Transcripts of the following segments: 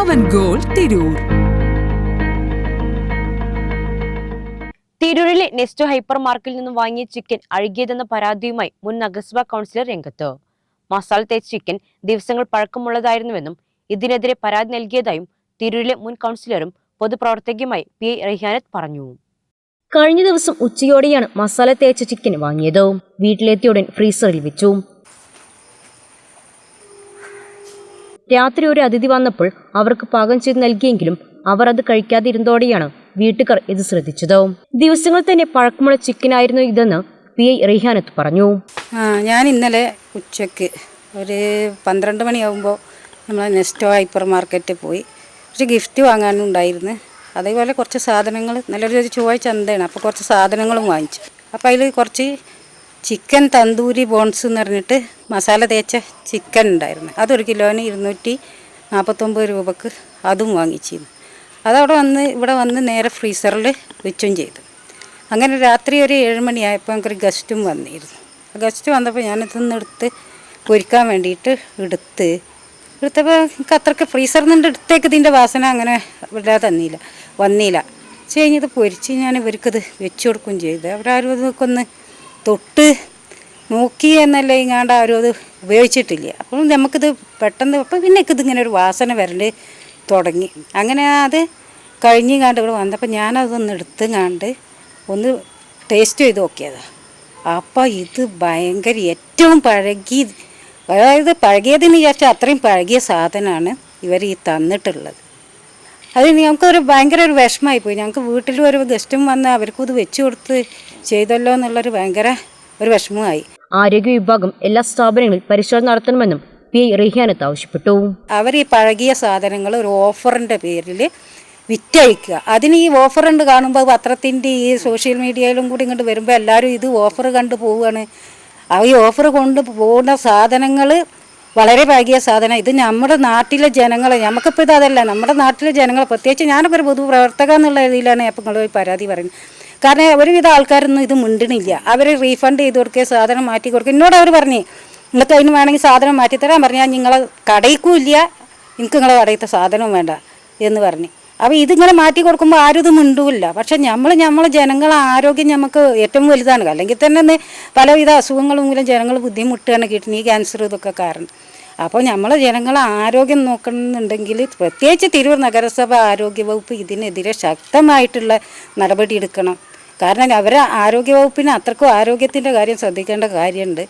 പവൻ goal Tirur. തിരൂരിലെ Nesto hyper മാർക്കിൽ നിന്നും വാങ്ങിയ ചിക്കൻ അഴുകിയതെന്ന പരാതിയുമായി മുൻ നഗരസഭാ കൗൺസിലർ രംഗത്ത്. മസാല തേച്ച് ചിക്കൻ ദിവസങ്ങൾ പഴക്കമുള്ളതായിരുന്നുവെന്നും ഇതിനെതിരെ പരാതി നൽകിയതായും തിരൂരിലെ മുൻ കൗൺസിലറും പൊതുപ്രവർത്തകയുമായി പി ഐ റഹിയാനത്ത് പറഞ്ഞു. കഴിഞ്ഞ ദിവസം ഉച്ചയോടെയാണ് മസാല തേച്ച ചിക്കൻ വാങ്ങിയത്. വീട്ടിലെത്തിയുടൻ ഫ്രീസറിൽ വെച്ചു. രാത്രി ഒരു അതിഥി വന്നപ്പോൾ അവർക്ക് പാകം ചെയ്ത് നൽകിയെങ്കിലും അവർ അത് കഴിക്കാതിരുന്നതോടെയാണ് വീട്ടുകാർ ഇത് ശ്രദ്ധിച്ചത്. ദിവസങ്ങൾ തന്നെ പഴക്കമുള്ള ചിക്കനായിരുന്നു ഇതെന്ന് പി ഐ റിഹാനത്ത് പറഞ്ഞു. ഞാൻ ഇന്നലെ ഉച്ചയ്ക്ക് ഒരു പന്ത്രണ്ട് മണിയാകുമ്പോൾ നമ്മൾ നെസ്റ്റോ ഹൈപ്പർ മാർക്കറ്റിൽ പോയി. ഒരു ഗിഫ്റ്റ് വാങ്ങാനുണ്ടായിരുന്നു. അതേപോലെ കുറച്ച് സാധനങ്ങൾ നല്ലൊരു ചൊവ്വാഴ്ച ചന്തയാണ് അപ്പോൾ കുറച്ച് സാധനങ്ങളും വാങ്ങിച്ചു. അപ്പോൾ അതിൽ കുറച്ച് ചിക്കൻ തന്തൂരി ബോൺസ് എന്ന് പറഞ്ഞിട്ട് മസാല തേച്ച ചിക്കൻ ഉണ്ടായിരുന്നു. അതൊരു കിലോന് ഇരുന്നൂറ്റി നാൽപ്പത്തൊമ്പത് രൂപക്ക് അതും വാങ്ങിച്ചിരുന്നു. അതവിടെ വന്ന് ഇവിടെ വന്ന് നേരെ ഫ്രീസറിൽ വെച്ചും ചെയ്തു. അങ്ങനെ രാത്രി ഒരു ഏഴ് മണിയായപ്പോൾ എനിക്കൊരു ഗസ്റ്റും വന്നിരുന്നു. ഗസ്റ്റ് വന്നപ്പോൾ ഞാനിതൊന്ന് എടുത്ത് പൊരിക്കാൻ വേണ്ടിയിട്ട് എടുത്ത് എടുത്തപ്പോൾ എനിക്ക് അത്രയ്ക്ക് ഫ്രീസറിൽ നിന്ന് എടുത്തേക്ക് ഇതിന്റെ വാസന അങ്ങനെ ഇവിടെ തന്നില്ല വന്നില്ല. കഴിഞ്ഞത് പൊരിച്ച് ഞാൻ ഇവർക്കത് വെച്ച് കൊടുക്കുകയും ചെയ്തു. അവരാരും ഇതൊക്കെ ഒന്ന് തൊട്ട് നോക്കി എന്നല്ല ഇങ്ങാണ്ട് ആരും അത് ഉപയോഗിച്ചിട്ടില്ല. അപ്പോൾ നമുക്കിത് പെട്ടെന്ന് അപ്പോൾ പിന്നെ ഇതിങ്ങനെ ഒരു വാസന വരൽ തുടങ്ങി. അങ്ങനെ അത് കഴിഞ്ഞ് കണ്ട് ഇവിടെ വന്നപ്പോൾ ഞാനതൊന്ന് എടുത്ത് കണ്ട് ഒന്ന് ടേസ്റ്റ് ചെയ്ത് നോക്കിയതാണ് അപ്പോൾ ഇത് ഭയങ്കര ഏറ്റവും പഴകി അതായത് പഴകിയതെന്ന് വിചാരിച്ചാൽ അത്രയും പഴകിയ സാധനമാണ് ഇവർ ഈ തന്നിട്ടുള്ളത്. അത് ഞങ്ങൾക്കൊരു ഭയങ്കര ഒരു വിഷമമായി പോയി ഞങ്ങൾക്ക് വീട്ടിൽ ഒരു ഗസ്റ്റും വന്ന് അവർക്കും ഇത് വെച്ചു കൊടുത്ത് ചെയ്തല്ലോ എന്നുള്ളൊരു ഭയങ്കര ഒരു വിഷമമായി. ആരോഗ്യ വിഭാഗം എല്ലാ സ്ഥാപനങ്ങളിൽ പരിശോധന നടത്തണമെന്നും പി ഐ റിഹാനത്ത് ആവശ്യപ്പെട്ടു. അവർ ഈ പഴകിയ സാധനങ്ങൾ ഒരു ഓഫറിന്റെ പേരിൽ വിറ്റഴിക്കുക. അതിന് ഈ ഓഫർ ഉണ്ട് കാണുമ്പോൾ പത്രത്തിന്റെ ഈ സോഷ്യൽ മീഡിയയിലും കൂടി ഇങ്ങോട്ട് വരുമ്പോൾ എല്ലാവരും ഇത് ഓഫർ കണ്ട് പോവുകയാണ്. ആ ഈ ഓഫർ കൊണ്ട് പോകുന്ന സാധനങ്ങൾ വളരെ ഭാഗ്യ സാധനം. ഇത് നമ്മുടെ നാട്ടിലെ ജനങ്ങളെ നമുക്കിപ്പോൾ ഇത് അതല്ല നമ്മുടെ നാട്ടിലെ ജനങ്ങൾ പ്രത്യേകിച്ച് ഞാനിപ്പോൾ ഒരു പൊതുപ്രവർത്തക എന്നുള്ള രീതിയിലാണ് ഞാൻ നിങ്ങൾ പരാതി പറയുന്നത്. കാരണം ഒരുവിധ ആൾക്കാരൊന്നും ഇത് മിണ്ടണില്ല. അവർ റീഫണ്ട് ചെയ്ത് കൊടുക്കുക സാധനം മാറ്റി കൊടുക്കുക എന്നോട് അവർ പറഞ്ഞു നിങ്ങൾക്ക് അതിന് വേണമെങ്കിൽ സാധനം മാറ്റിത്തരാൻ പറഞ്ഞാൽ നിങ്ങളെ കടയിക്കും ഇല്ല നിങ്ങൾക്ക് നിങ്ങളെ കടയിലത്തെ സാധനവും വേണ്ട എന്ന് പറഞ്ഞു. അപ്പോൾ ഇതിങ്ങനെ മാറ്റി കൊടുക്കുമ്പോൾ ആരും ഇത് മിണ്ടൂല്ല. പക്ഷെ നമ്മൾ നമ്മൾ ജനങ്ങളെ ആരോഗ്യം നമുക്ക് ഏറ്റവും വലുതാണ്. അല്ലെങ്കിൽ തന്നെ പലവിധ അസുഖങ്ങൾ മൂലം ജനങ്ങൾ ബുദ്ധിമുട്ടുകയാണ് കിഡ്നി ക്യാൻസർ ഇതൊക്കെ കാരണം. അപ്പോൾ നമ്മൾ ജനങ്ങളെ ആരോഗ്യം നോക്കണമെന്നുണ്ടെങ്കിൽ പ്രത്യേകിച്ച് തിരൂർ നഗരസഭ ആരോഗ്യ വകുപ്പ് ഇതിനെതിരെ ശക്തമായിട്ടുള്ള നടപടി എടുക്കണം. കാരണം അവരെ ആരോഗ്യവകുപ്പിന് അത്രക്കും ആരോഗ്യത്തിന്റെ കാര്യം ശ്രദ്ധിക്കേണ്ട കാര്യമുണ്ട്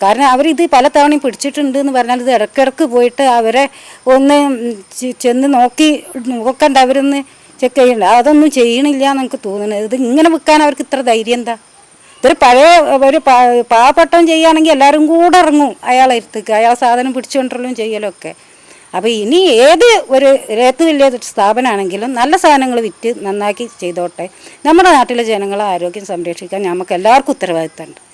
കാരണം അവരിത് പല തവണയും പിടിച്ചിട്ടുണ്ട് എന്ന് പറഞ്ഞാൽ ഇത് ഇടയ്ക്കിടക്ക് പോയിട്ട് അവരെ ഒന്ന് ചെന്ന് നോക്കി നോക്കണ്ട അവരൊന്ന് ചെക്ക് ചെയ്യണ്ട. അതൊന്നും ചെയ്യണില്ല എന്ന് എനിക്ക് തോന്നുന്നത് ഇത് ഇങ്ങനെ വിൽക്കാൻ അവർക്ക് ഇത്ര ധൈര്യം എന്താ? ഇതൊരു പഴയ ഒരു പാവപ്പെട്ടം ചെയ്യുകയാണെങ്കിൽ എല്ലാവരും കൂടെ ഇറങ്ങും അയാളെ എടുത്തേക്ക് അയാൾ സാധനം പിടിച്ചുകൊണ്ടുള്ളതും ചെയ്യലൊക്കെ അപ്പോൾ ഇനി ഏത് ഒരു ഏത് വലിയ സ്ഥാപനമാണെങ്കിലും നല്ല സാധനങ്ങൾ വിറ്റ് നന്നാക്കി ചെയ്തോട്ടെ. നമ്മുടെ നാട്ടിലെ ജനങ്ങളെ ആരോഗ്യം സംരക്ഷിക്കാൻ നമുക്ക് എല്ലാവർക്കും ഉത്തരവാദിത്തമുണ്ട്.